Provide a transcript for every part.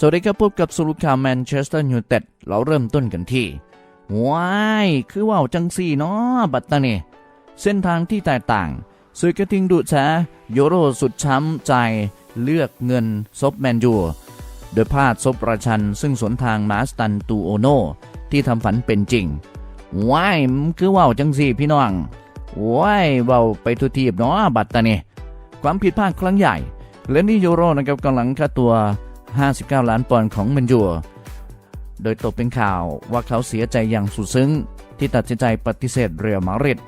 สวัสดีครับพบกับสรุปข่าวแมนเชสเตอร์ยูไนเต็ดเราเริ่มต้นกันที่ว้ายคือว่าวจังสี่เนาะบัตตานีเส้นทางที่แตกต่างสื่อกระทิงดุแฉโยโรสุดช้ำใจ เลือกเงินซบแมนยูโดยพลาดซบประชัน ซึ่งสวนทางมาสตันตูโอโนที่ทำฝันเป็นจริงว้ายคือว่าวจังสี่พี่น้องว้ายว่าวไปทุทีบเนาะบัตตานีความผิดพลาดครั้งใหญ่เลนนี่โยโรนะครับกำลังค่าตัว 59 ล้านปอนด์ของแมันยูโดยตกเป็นข่าวว่าเขาเสียใจอย่างสุดซึ้ง ที่ตัดสินใจปฏิเสธเรียมาริด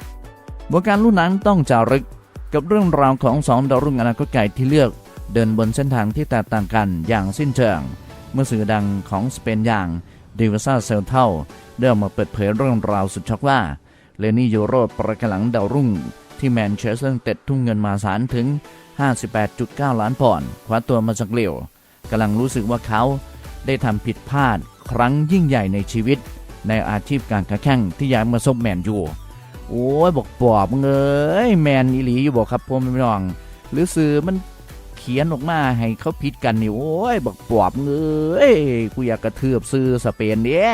วงการลุ่นนั้นต้องจารึกกับเรื่องราวของสองดาวรุ่งอนาคตไกลที่เลือกเดินบนเส้นทางที่แตกต่างกันอย่างสิ้นเชิง เมื่อสื่อดังของสเปนอย่างดิวซาเซลเทลได้ออกมาเปิดเผยเรื่องราวสุดช็อกว่าเลนี่โยโรประกำลังดาวรุ่ง ที่แมนเชสเตอร์เต็ดทุ่มเงินมาศาลถึง 58.9 ล้านปอนด์คว้าตัวมาจากเลียว กำลังรู้สึกว่าเขาได้ทำผิดพลาดครั้งยิ่งใหญ่ในชีวิต ในอาชีพการค้าแข่งที่ย้ายมาซบแมนยูโอ้ยบอกปอบเงยแมนอีหลีอยู่บอกครับผมพี่น้อง หรือสื่อมันเขียนออกมาให้เขาผิดกันนี่โอ้ยบอกปอบเงยกูอยากกระเทือบซื้อสเปนเนี่ย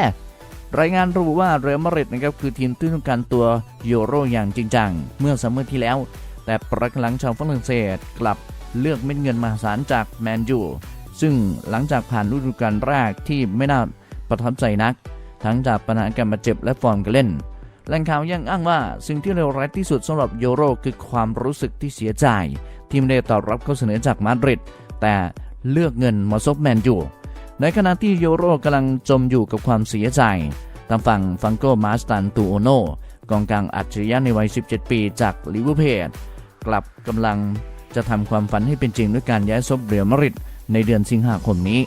รายงานระบุว่าเรอัลมาดริดนะครับคือทีมที่ต้องการตัวโยโรอย่างจริงจังเมื่อซัมเมอร์ที่แล้ว แต่ประหลังชาวฝรั่งเศสกลับเลือกเม็ดเงินมหาศาลจากแมนยู ซึ่งหลังจากผ่านฤดูกาลแรกที่ไม่น่าประทับใจนัก ทั้งจากปัญหาการบาดเจ็บและฟอร์มการเล่นแหล่งข่าวยังอ้างว่าสิ่งที่เลวร้ายที่สุดสำหรับโยโรคือความรู้สึกที่เสียใจที่ไม่ได้ตอบรับข้อเสนอจากมาดริดแต่เลือกเงินมาซบแมนยูในขณะที่โยโรกำลังจมอยู่กับความเสียใจทางฝั่งฟังโกมาสตันตูโอโนกองกลางอัจฉริยะในวัย 17 ปีจากลิเวอร์พูลกลับกำลังจะทำความฝันให้เป็นจริงด้วยการย้ายซบเรียลมาดริด ในเดือนสิงหาคมนี้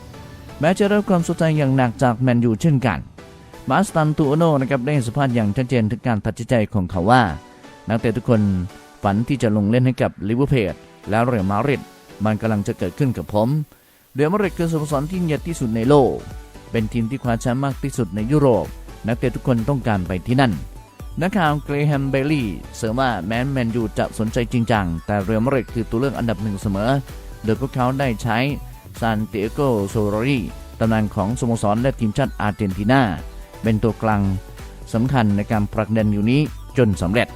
แม้จะรับความสนใจอย่างหนักจากแมนยูเช่นกันมาสตันตูโอโนนะครับได้สัมภาษณ์อย่างชัดเจนถึงการตัดสินใจของเขาว่า นักเตะทุกคนฝันที่จะลงเล่นให้กับลิเวอร์พูลแล้วเรอัลมาดริดมันกำลังจะเกิดขึ้นกับผมเรอัลมาดริดคือสโมสรที่ยิ่งใหญ่ที่สุดในโลก เป็นทีมที่คว้าแชมป์มากที่สุดในยุโรป นักเตะทุกคนต้องการไปที่นั่นนักข่าวเกรแฮมเบลลี่เสริมว่าแม้แมนยูจะสนใจจริงจังแต่เรอัลมาดริดคือตัวเลือกอันดับหนึ่งเสมอ โดยพวกเขาได้ใช้ ซานติเอโกโซโรรีตำนานของสโมสรและทีมชาติอาร์เจนตินาเป็นตัวกลางสำคัญในการผลักดันอยู่นี้จนสำเร็จ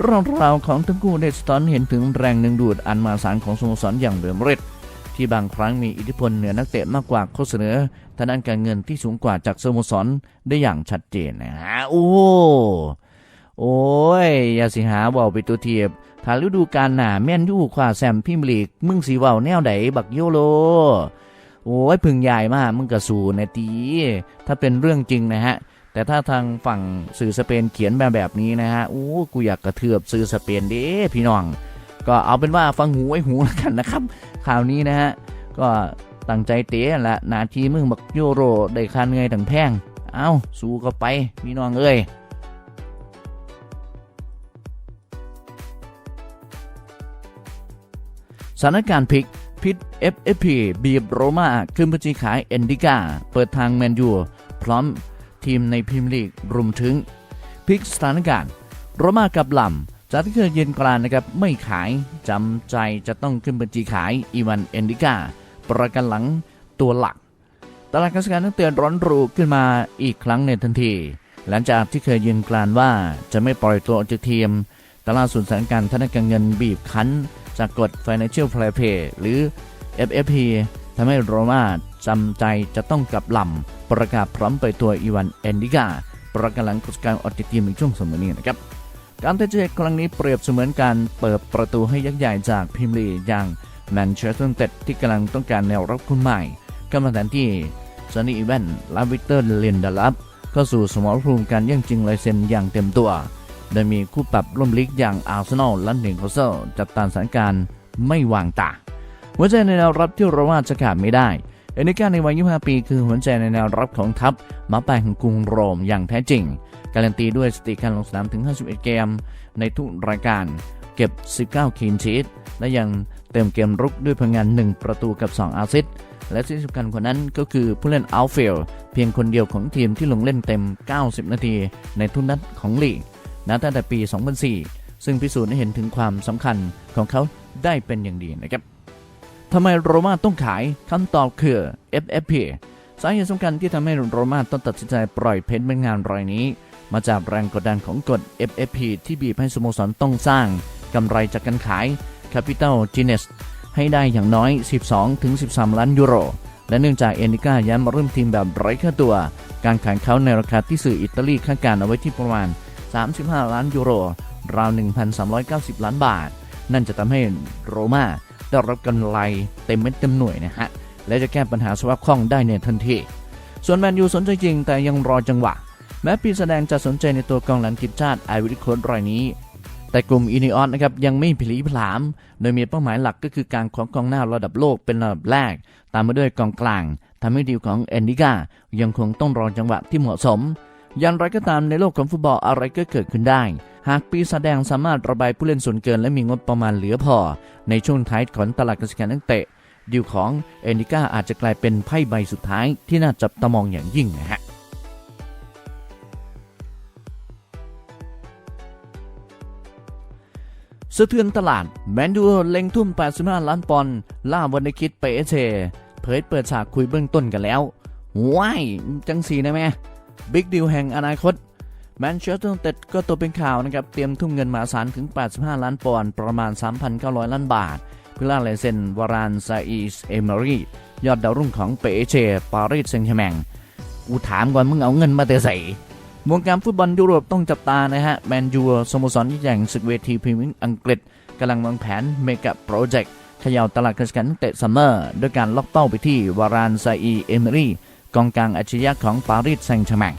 เรื่องราวของทั้งคู่ได้สะท้อนเห็นถึงแรงดึงดูดอันมหาศาลของสโมสรอย่างเรอัลมาดริดที่บางครั้งมีอิทธิพลเหนือนักเตะมากกว่าข้อเสนอทางด้านการเงินที่สูงกว่าจากสโมสรได้อย่างชัดเจนนะฮะโอ้ โอ้ย อย่าสิหาเว่าไปตัวเทียบ ถ้าฤดูกาลหนาแม่นยูคว้าแซมพิมลีก มึงสีเว้าแนวใดบักโยโล โอ้ยพึ่งใหญ่มากมึงกระสูนะตี ถ้าเป็นเรื่องจริงนะฮะ แต่ถ้าทางฝั่งสื่อสเปนเขียนมาแบบนี้นะฮะ โอ้กูอยากกระเทือบสื่อสเปนเด้พี่น้อง ก็เอาเป็นว่าฟังหูไว้หูแล้วกันนะครับข่าวนี้นะฮะ ก็ตั้งใจเตะละนาทีมึงบักโยโรได้คันเงยถังแพง เอาสู้ก็ไปพี่น้องเอ้ย สถานการณ์พลิกพิษ FFP บีบโรม่าขึ้นบัญชีขายเอนดิกาเปิดทางแมนยูพร้อมทีมในพรีเมียร์ลีกรวมถึงพลิกสถานการณ์ โรมากับลำจากที่เคยเย็นกลานนะครับไม่ขายจำใจจะต้องขึ้นบัญชีขายอีวันเอนดิกาประกันหลังตัวหลักตลาดการซื้อขายต้องเตือนร้อนรูขึ้นมาอีกครั้งในทันที หลังจากที่เคยยืนกลานว่าจะไม่ปล่อยตัวออกจากทีม ตลาดส่วนสถานการณ์ธนาคารเงินบีบคั้น จากกฎ Financial Fair Play หรือ FFP ทำให้โรมาจำใจจะต้องกลับลำประกาศพร้อมไปตัวอีวันเอนดิกาประกันหลังกฎการออกจากทีมในช่วงสมัยนี้นะครับการเตัดสินใจครั้งนี้เปรียบเสมือนการเปิดประตูให้ยักษ์ใหญ่จากพรีเมียร์ลีอย่างแมนเชสเตอร์ยูไนเต็ดที่กำลังต้องการแนวรับคนใหม่กำลังแทนที่ซอนนี่อีเวนและวิกเตอร์เลนดาลับเข้าสู่สมรภูมิการแย่งชิงลายเซ็นอย่างเต็มตัว โดยมีคู่ปรับร่วมลิกอย่างอาร์เซนอลและหนิวคาสเซลจัดตามสถานการณ์ไม่วางตาหัวใจในแนวรับที่เราว่าจะขาดไม่ได้เอเนกาในวัย 25 ปีคือหัวใจในแนวรับของทัพมาป่าแห่งกรุงโรมอย่างแท้จริง การันตีด้วยสถิติการลงสนามถึง 51 เกม ในทุกรายการ เก็บ 19 คีนชีตและยังเติมเกมรุกด้วยพลังงาน 1 ประตูกับ 2 อาซิสต์และที่สำคัญกว่านั้นก็คือผู้เล่นอัลเฟลเพียงคนเดียวของทีมที่ลงเล่นเต็ม 90 นาทีในทุกนัดของลีก นับตั้งแต่ปี 2004 ซึ่งพิสูจน์ให้เห็นถึงความสำคัญของเขาได้เป็นอย่างดีนะครับทำไมโรม่าต้องขายคำตอบคือ FFP สาเหตุสำคัญที่ทำให้โรม่าต้องตัดสินใจปล่อยเพชรเม็ดงานรายนี้ มาจากแรงกดดันของกฎ FFP ที่บีบให้สโมสรต้องสร้างกำไรจากการขาย Capital g e n e s ให้ได้อย่างน้อย 12-13 ล้านยูโร และเนื่องจากเอนิก้าย้ายมาเริ่มทีมแบบไร้ค่าตัว การขายเขาในราคาที่สื่ออิตาลีคาดการณ์เอาไว้ที่ประมาณ 35 ล้านยูโร ราว 1,390 ล้านบาท นั่นจะทำให้โรม่าได้รับกำไรเต็มเม็ดเต็มหน่วยนะฮะ และจะแก้ปัญหาสภาพคล่องได้ในทันที ส่วนแมนยูสนใจจริงแต่ยังรอจังหวะ แม้ปีแสดงจะสนใจในตัวกองหลังทีมชาติไอวิริโคสรายนี้ แต่กลุ่มอินิออนนะครับยังไม่ผลีผลาม โดยมีเป้าหมายหลักก็คือการของกองหน้าระดับโลกเป็นระดับแรก ตามมาด้วยกองกลางทำให้ดีลของเอนดิกายังคงต้องรอจังหวะที่เหมาะสม อย่างไรก็ตามในโลกของฟุตบอลอะไรก็เกิดขึ้นได้ หากปีแสดงสามารถระบายผู้เล่นส่วนเกินและมีงบประมาณเหลือพอ ในช่วงท้ายของตลาดการซื้อขายนักเตะดีลของเอนิก้าอาจจะกลายเป็นไพ่ใบสุดท้ายที่น่าจับตามองอย่างยิ่งนะฮะสะเทือนตลาด แมนยูเล็งทุ่ม 85 ล้านปอนด์ล่าวันในคิดไปเอเชเผยเปิดฉากคุยเบื้องต้นกันแล้วว้ายจังสีนะแม่ บิ๊กดิวแห่งอนาคตแมนเชสเตอร์ยูไนเต็ดก็ตัวเป็นข่าวนะครับ เตรียมทุ่มเงินมหาศาลถึง 85 ล้านปอนด์ประมาณ 3,900 ล้านบาท เพื่อล่าลายเซ็นวารานซาอิสเอเมอรียอดดาวรุ่งของเปเอเชปารีสแซงต์แชร์แมงกูถามก่อนมึงเอาเงินมาแต่ใส่วงการฟุตบอลยุโรปต้องจับตานะฮะ แมนยูสโมสรยิ่งใหญ่ศึกเวทีพรีเมียร์อังกฤษกำลังวางแผนเมกะโปรเจกต์เขย่าตลาดการแข่งขันเตะซัมเมอร์ด้วยการล็อกเป้าไปที่วารานซาอีเอเมรี กองกลางอัจฉริยะของปารีสแซงต์แชร์แมง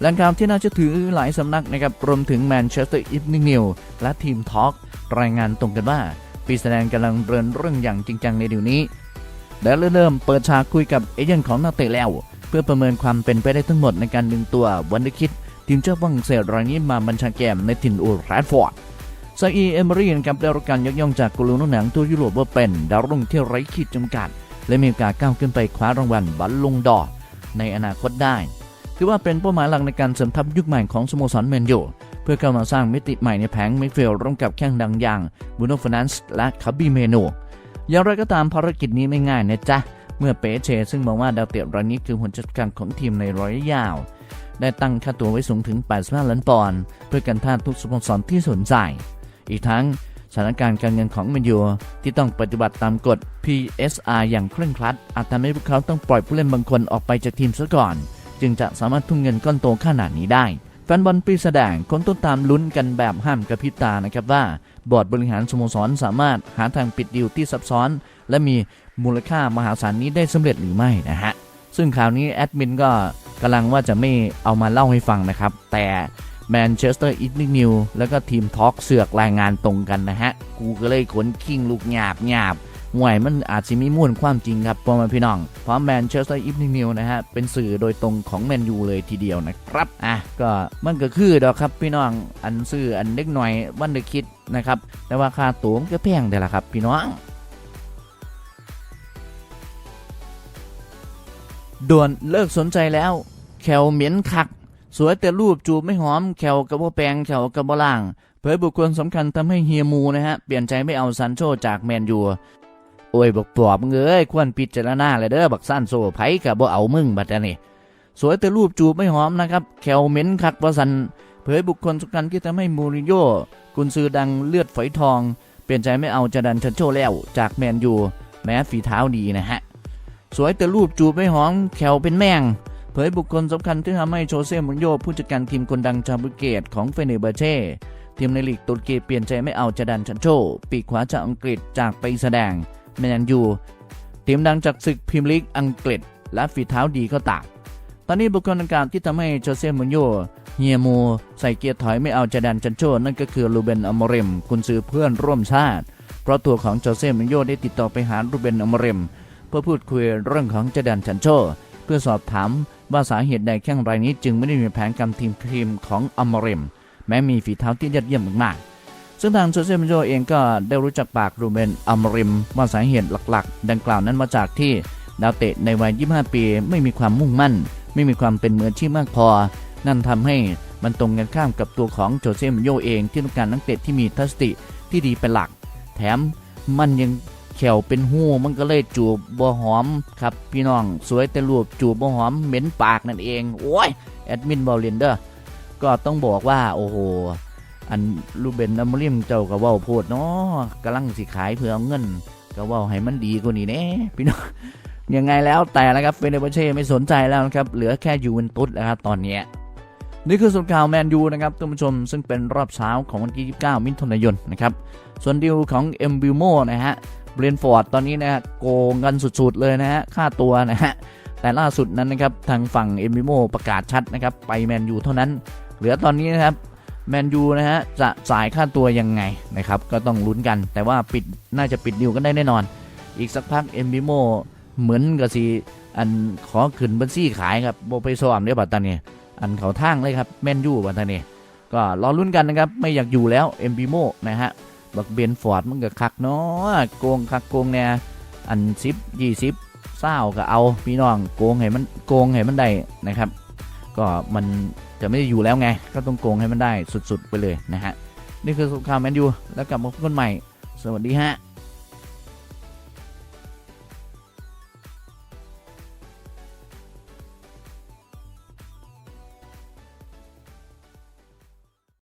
แหล่งข่าวที่น่าจะถือหลายสำนักนะครับรวมถึงแมนเชสเตอร์อีฟนิงนิวและทีมทอล์กรายงานตรงกันว่าปีแสดงกำลังเรินเรื่องอย่างจริงจังในเดี๋ยวนี้ และเริ่มเปิดฉากคุยกับเอเย่นของนักเตะแล้ว เพื่อประเมินความเป็นไปได้ทั้งหมดในการดึงตัววันเดคิดทีมเจ้าฝรั่งเศสรายนี้มาบัญชาแกมในถิ่นอูร์แรดฟอร์ดซาอีเอเมอรีนะครับได้รับการยกย่องจากกูรูนักหนังทั่วยุโรปว่าเป็นดาวรุ่งที่ไร้ขีดจำกัด และมีโอกาสก้าวขึ้นไปคว้ารางวัลบัลลงดอร์ ในอนาคตได้ ถือว่าเป็นเป้าหมายหลักในการเสริมทัพยุคใหม่ของสโมสรแมนยูเพื่อเข้ามาสร้างมิติใหม่ในแผงมิดฟิลด์ร่วมกับแข้งดังอย่างบูโนฟนันส์และคาบิเมโนอย่างไรก็ตามภารกิจนี้ไม่ง่ายนะจ๊ะ เมื่อเปเช ซึ่งมองว่าดาวเตะรายนี้คือหัวจัดการของทีมในระยะยาว ได้ตั้งค่าตัวไว้สูงถึง 85 ล้านปอนด์เพื่อกันท่าทุกสโมสรที่สนใจ อีกทั้ง สถานการณ์การเงินของแมนยูที่ต้องปฏิบัติตามกฎ PSR อย่างเคร่งครัด อาจทำให้พวกเขาต้องปล่อยผู้เล่นบางคนออกไปจากทีมซะก่อน จึงจะสามารถทุ่มเงินก้อนโตขนาดนี้ได้แฟนบอลปีแสดงคนต้นตามลุ้นกันแบบห้ามกระพริบตานะครับว่า บอร์ดบริหารสโมสรสามารถหาทางปิดดีลที่ซับซ้อน และมีมูลค่ามหาศาลนี้ได้สำเร็จหรือไม่นะฮะซึ่งข่าวนี้แอดมินก็กำลังว่าจะไม่เอามาเล่าให้ฟังนะครับ แต่ แมนเชสเตอร์อี n นินิวแล้วก็ทีมท็อกเสือกรายงานตรงกันนะฮะ กูก็เลยขนคิงลูกหยาบหยาบห่วยมันอาจจะมีม่วนความจริงครับพ่อแม่พี่น้อง เพราะแมนเชสเตอร์อี n นินิวนะฮะ เป็นสื่อโดยตรงของแมนยูเลยทีเดียวนะครับ อะ ก็มันก็คือดอกครับพี่น้อง อันซื้ออันเล็กหน่อยวันเดอคิดนะครับ แต่ว่าค่าตั๋วมันก็แพงแต่ละครับพี่น้องด่วนเลิกสนใจแล้วแขวเหม็นคัก สวยแต่รูปจูบไม่หอมแขวกับว่าแปลงแขวกับว่าล่าง เผยบุคคลสำคัญทำให้เฮียมูนะฮะ เปลี่ยนใจไม่เอาซันโชจากแมนยูโอ้ยบอกปลอบมึงเอ้ยควรพิจารณาเลยเด้อบักซันโซไผกับบ่เอามึงบัดนี้สวยแต่รูปจูบไม่หอมนะครับแขวเหม็นคักว่าสันเผยบุคคลสำคัญที่ทำให้มูริโญ่กุนซือดังเลือดฝอยทอง เปลี่ยนใจไม่เอาจาดันชันโชแล้วจากแมนยูแม้ฝีเท้าดีนะฮะ สวยแต่รูปจูบไม่หอมแขวเป็นแมง เผยบุคคลสำคัญที่ทำให้โชเซ่มูรินโญ่ผู้จัดการทีมคนดังชาวบุเกตของเฟเนเบอร์เช่ทีมในลีกตุรกีเปลี่ยนใจไม่เอาจาดันชันโช ปีกขวาจากอังกฤษจากไปแสดงแมนยูทีมดังจากศึกพรีเมียร์ลีกอังกฤษ และฝีเท้าดีก็ตากตอนนี้บุคคลดังกล่าวที่ทำให้โจเซ่มูรินโญ่เฮียมูใส่เกียร์ถอยไม่เอาจาดันชันโชนั่นก็คือลูเบนอมอริมกุนซือเพื่อนร่วมชาติ เพราะตัวของโจเซ่มูรินโญ่ได้ติดต่อไปหาลูเบนอมอริมเพื่อพูดคุยเรื่องของจดันชันโช เพื่อสอบถาม ว่าสาเหตุใดแข้งรายนี้จึงไม่ได้มีแผนการทีมทีมของอมอริมแม้มีฝีเท้าที่ยอดเยี่ยมมากๆซึ่งทางโจเซมิโญ่เองก็ได้รู้จักปากรูเบนอมอริมว่าสาเหตุหลักๆ ดังกล่าวนั้นมาจากที่ดาวเตะในวัย 25 ปี ไม่มีความมุ่งมั่น ไม่มีความเป็นมืออาชีพมากพอ นั่นทำให้มันตรงกันข้ามกับตัวของโจเซมิโญ่เองที่ต้องการนักเตะที่มีทัศนคติที่ดีเป็นหลัก แถมมันยัง แขวเป็นหูมันก็เลยจูบบ่หอมครับพี่น้องสวยแต่รูปจูบบ่หอมเหม็นปากนั่นเอง โอ้ยแอดมินบอลเลนเดอร์ก็ต้องบอกว่าโอ้โหอันลูเบนอัมริมเจ้าก็เว้าโพดเนาะกำลังสิขายเพื่อเอาเงินก็ว้าให้มันดีกว่านี้แน่พี่น้องยังไงแล้วแต่นะครับเฟเนเบเช่ไม่สนใจแล้วนะครับเหลือแค่ยูเวนตุสแล้วครับตอนนี้นี่คือสุดข่าวแมนยูนะครับท่านผู้ชมซึ่งเป็นรอบเช้าของวันที่ 29 มิถุนายนนะครับส่วนดีลของเอ็มบิโมนะฮะ เบรนฟอร์ดตอนนี้นะฮะโกงกันสุดๆเลยนะฮะค่าตัวนะฮะแต่ล่าสุดนั้นนะครับทางฝั่งเอ็มบิโมประกาศชัดนะครับไปแมนยูเท่านั้น เหลือตอนนี้นะครับแมนยูนะฮะจะจ่ายค่าตัวยังไงนะครับก็ต้องลุ้นกัน แต่ว่าปิดน่าจะปิดดิวกันได้แน่นอน อีกสักพักเอ็มบิโมเหมือนกับสีอันขอขึ้นบัญชีขายครับโบไปซ้อมเรียบัตตานี่อันเขาทางเลยครับแมนยูบัตตานี่ก็รอลุ้นกันนะครับไม่อยากอยู่แล้วเอ็มบิโมนะฮะ บักเบนฟอร์ดมันก็คักเนาะโกงคักโกงเนี่ยอันซิปยี่สิบเศร้าก็เอาพี่น้องโกงให้มันโกงให้มันได้นะครับ ก็มันจะไม่ได้อยู่แล้วไง ก็ต้องโกงให้มันได้สุดๆไปเลยนะฮะนี่คือสงคราวแมนยูแล้วกลับมาพบกันใหม่ สวัสดีฮะ